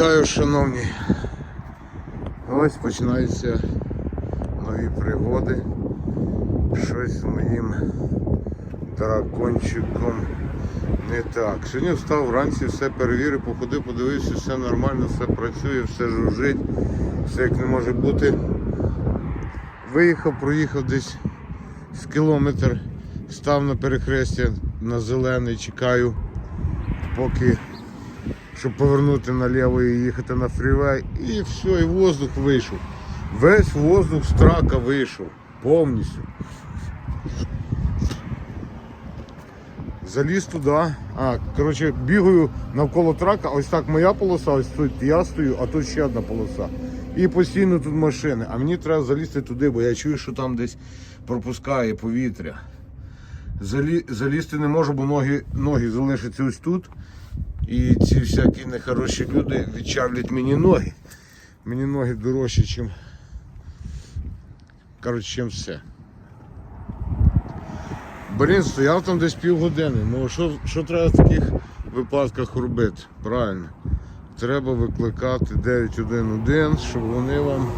Вітаю, шановні. Ось починаються нові пригоди. Щось з моїм дракончиком не так. Сьогодні встав вранці, все перевірив, походив, подивився, все нормально, все працює, все жужжить, все як не може бути. Виїхав, проїхав десь з кілометр, став на перехрестя на зелений, чекаю, поки щоб повернути наліво і їхати на фрівей. І все, і воздух вийшов. Весь воздух з трака вийшов. Повністю. Заліз туди. А, коротше, бігаю навколо трака, ось так моя полоса, ось тут я стою, а тут ще одна полоса. І постійно тут машини. А мені треба залізти туди, бо я чую, що там десь пропускає повітря. Залі... Залізти не можу, бо ноги, ноги залишаться ось тут. І ці всякі нехороші люди відчавлять мені ноги. Мені ноги дорожчі, чим. Коротше, чим все. Блін, стояв там десь півгодини. Ну що, що треба в таких випадках робити? Правильно. Треба викликати 911, щоб вони вам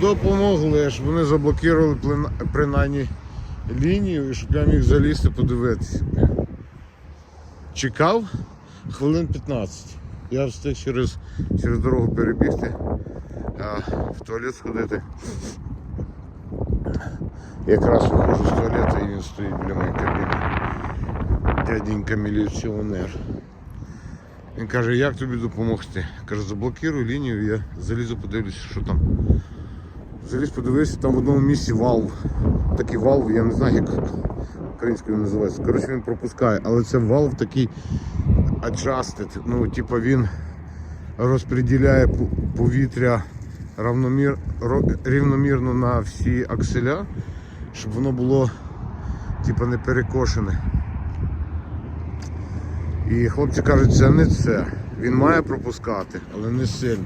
допомогли, щоб вони заблокували принаймні лінію і щоб я міг залізти подивитися. Чекав хвилин 15. Я встиг через, через дорогу перебігти, а, в туалет сходити. Якраз виходжу з туалету і він стоїть біля моєї кабіни. Дяденька міліціонер. Він каже, як тобі допомогти? Каже, заблокируй лінію, я залізу, подивлюся, що там. Заліз подивився, там в одному місці валв. Такий валв, я не знаю, як українською називається. Коротше, він пропускає, але це валв такий adjusted. Ну, типу він розподіляє повітря равномір, рівномірно на всі акселя, щоб воно було типу, не перекошене. І хлопці кажуть, це не це. Він має пропускати, але не сильно.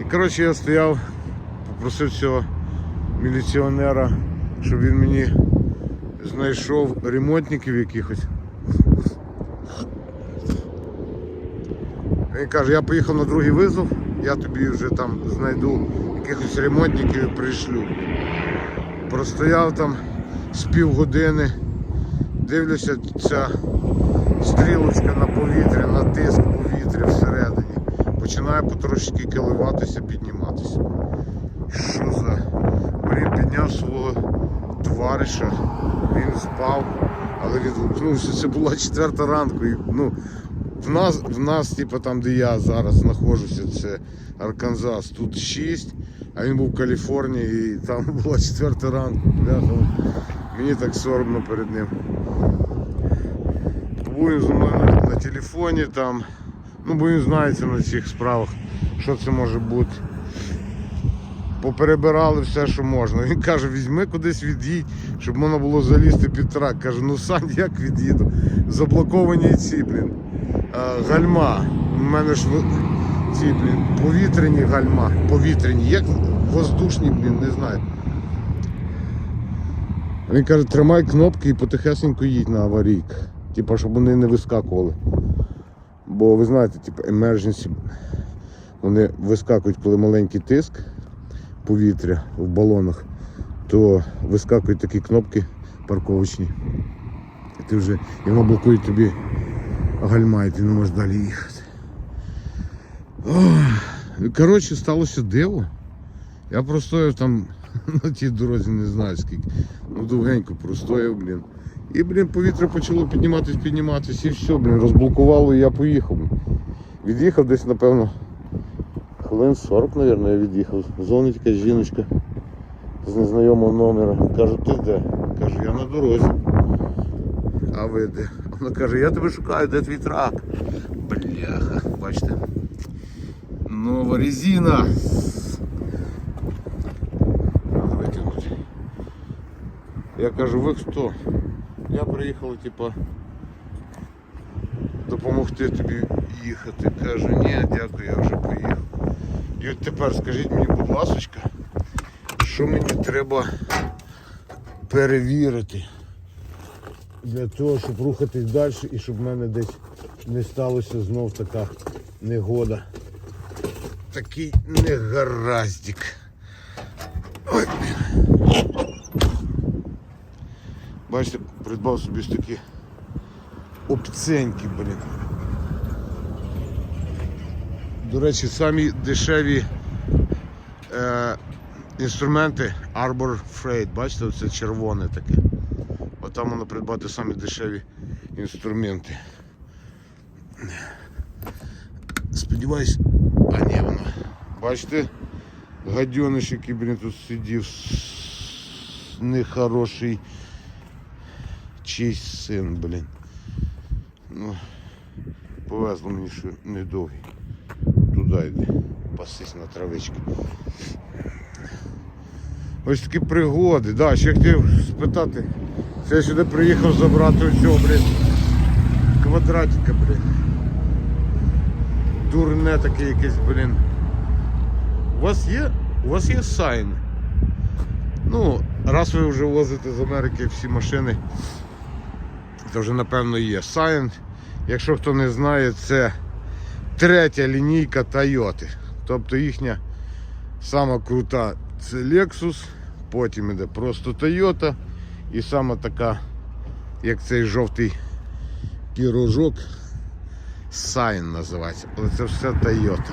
І коротше я стояв, попросив цього міліціонера, щоб він мені знайшов ремонтників якихось. Він каже, я поїхав на другий визов, я тобі вже там знайду якихось ремонтників і пришлю. Простояв там з півгодини, дивлюся, ця стрілочка на повітря, на тиск повітря всередині. Починає потрошки киливатися, підніматися. Що за? Блін, підняв свого товариша, він спав, але відгукнувся. Це була четверта ранку. І, ну, в нас, в нас, типу, там, де я зараз знаходжуся, це Арканзас, тут 6, а він був в Каліфорнії і там була четверта ранку. Бляха, мені так соромно перед ним. Був він зі на, телефоні там. Ну, бо він знається на цих справах, що це може бути. Поперебирали все, що можна. Він каже, візьми кудись від'їдь, щоб можна було залізти під трак. Каже, ну Сань, як від'їду? Заблоковані ці, блін. Е, Гальма. У мене ж ці, блін, повітряні гальма. Повітряні, як воздушні, блін, не знаю. Він каже, тримай кнопки і потихесенько їдь на аварійк. Типа, щоб вони не вискакували. Бо ви знаєте, типу, emergency, вони вискакують, коли маленький тиск повітря в балонах, то вискакують такі кнопки парковочні. І ти вже і воно блокує тобі гальма, і ти не можеш далі їхати. Коротше, сталося диво. Я простояв там на тій дорозі, не знаю скільки. Ну довгенько простояв, блін. І, блін, повітря почало підніматись, підніматись, і все, блін, розблокувало, і я поїхав. Від'їхав десь, напевно, хвилин 40, мабуть, я від'їхав. Дзвонить якась жіночка з незнайомого номера. Кажу, ти де? Кажу, я на дорозі. А ви де? Вона каже, я тебе шукаю, де твій трак? Бляха, бачите. Нова резина. Надо викинути. Я кажу, ви хто? Я приїхав, типа, допомогти тобі їхати. Каже, ні, дякую, я вже поїхав. І от тепер скажіть мені, будь ласка, що мені треба перевірити для того, щоб рухатись далі і щоб в мене десь не сталося знов така негода. такий негараздик. Ой. Бачите, придбав собі ж такі обценьки, блін. До речі, самі дешеві е, інструменти Arbor Freight, бачите, це червоне таке. Там воно придбати самі дешеві інструменти. Сподіваюсь, а ні, воно. Бачите, гадьониш, який, блін, тут сидів, нехороший чийсь син, блін. Ну, повезло мені, що недовгий. Туди йде, пасись на травички. Ось такі пригоди. Да, ще хотів спитати. Це я сюди приїхав забрати оцього, блін, квадратика, блін. Дурне таке якесь, блін. У вас є? У вас є сайн? Ну, раз ви вже возите з Америки всі машини, то вже напевно є. Сайн, якщо хто не знає, це третя лінійка Toyota. Тобто їхня сама крута це Lexus, потім іде просто Toyota і сама така, як цей жовтий пірожок, Sign називається. Але це все Toyota.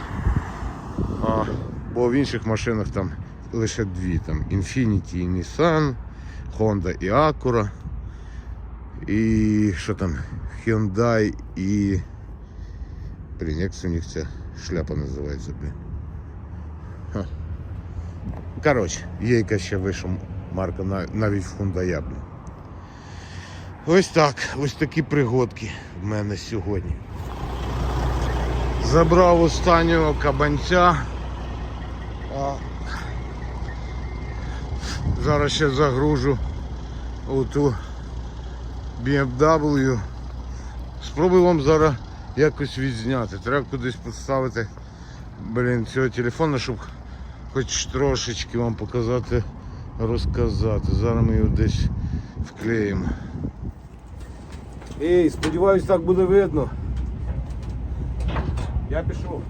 А, бо в інших машинах там лише дві. Там Infiniti і Nissan, Honda і Acura. І що там? Hyundai і. Блін, як у них ця шляпа називається, блін. Коротше, є ще вища марка навіть в Hyundai. Ось так, ось такі пригодки в мене сьогодні. Забрав останнього кабанця. А зараз ще загружу у ту BMW. Спробую вам зараз якось відзняти. Треба кудись поставити блін, цього телефону, щоб хоч трошечки вам показати, розказати. Зараз ми його десь вклеїмо. Ей, сподіваюсь, так буде видно. Я пішов.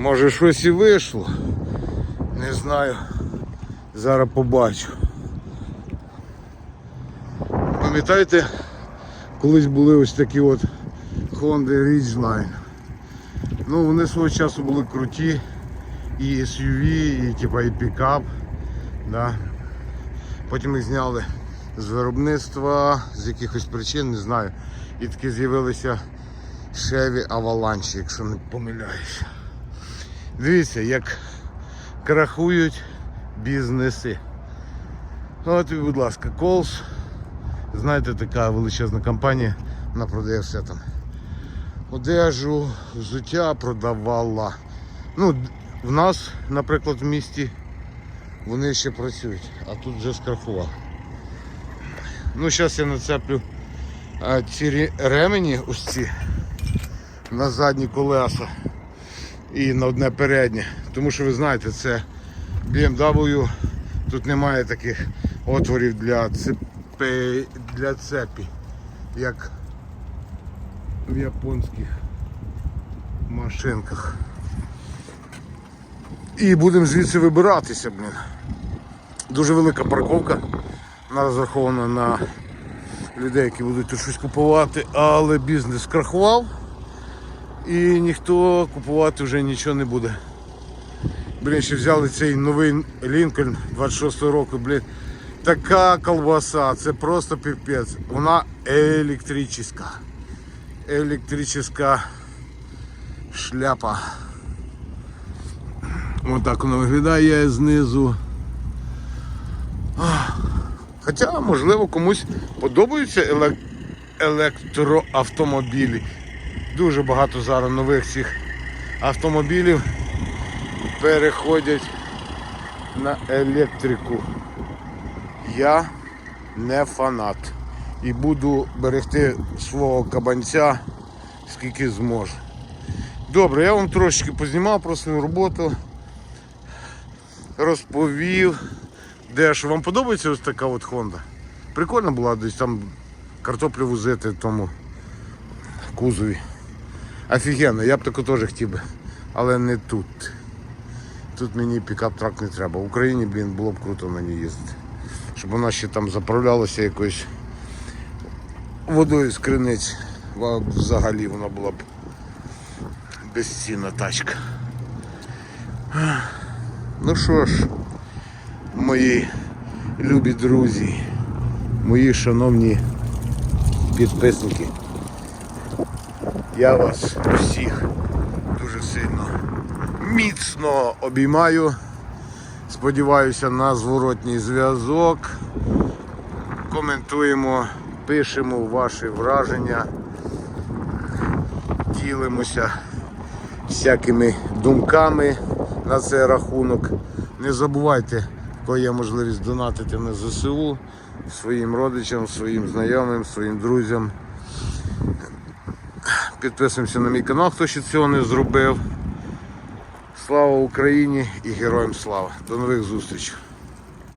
Може щось і вийшло. Не знаю. Зараз побачу. Пам'ятаєте, колись були ось такі от Honda Ridgeline. Ну, вони свого часу були круті. І SUV, і типа і пікап. Да. Потім їх зняли з виробництва, з якихось причин, не знаю. І таки з'явилися Chevy Avalanche, якщо не помиляюся. Дивіться, як крахують бізнеси. От і, будь ласка, Колс. Знаєте, така величезна компанія, вона продає все там. Одежу, взуття продавала. Ну, в нас, наприклад, в місті вони ще працюють, а тут вже скрахували. Ну, зараз я нацеплю ці ремені, ось ці, на задні колеса і на одне переднє. Тому що ви знаєте, це BMW, тут немає таких отворів для цепи, для цепі, як в японських машинках. І будемо звідси вибиратися, блін. Дуже велика парковка. Вона розрахована на людей, які будуть тут щось купувати, але бізнес крахував і ніхто купувати вже нічого не буде. Блін, ще взяли цей новий Лінкольн 26-го року, блін. Така колбаса, це просто піпець. Вона електрична. Електрична шляпа. Ось так воно виглядає знизу. Хоча, можливо, комусь подобаються елек- електроавтомобілі. Дуже багато зараз нових цих автомобілів переходять на електрику. Я не фанат. І буду берегти свого кабанця скільки зможу. Добре, я вам трошечки познімав про свою роботу, розповів. Де ж вам подобається ось така от Honda? Прикольно була десь там картоплю возити в тому кузові. Офігенно, я б таку теж хотів би, але не тут. Тут мені пікап-трак не треба. В Україні, блін, було б круто на ній їздити. Щоб вона ще там заправлялася якоюсь водою з криниць. Взагалі вона була б безцінна тачка. Ну що ж, мої любі друзі, мої шановні підписники. Я вас всіх дуже сильно міцно обіймаю. Сподіваюся на зворотній зв'язок. Коментуємо, пишемо ваші враження, ділимося всякими думками на цей рахунок. Не забувайте, коли є можливість донатити на ЗСУ своїм родичам, своїм знайомим, своїм друзям. Підписуємося на мій канал, хто ще цього не зробив. Слава Україні і героям слава. До нових зустрічей.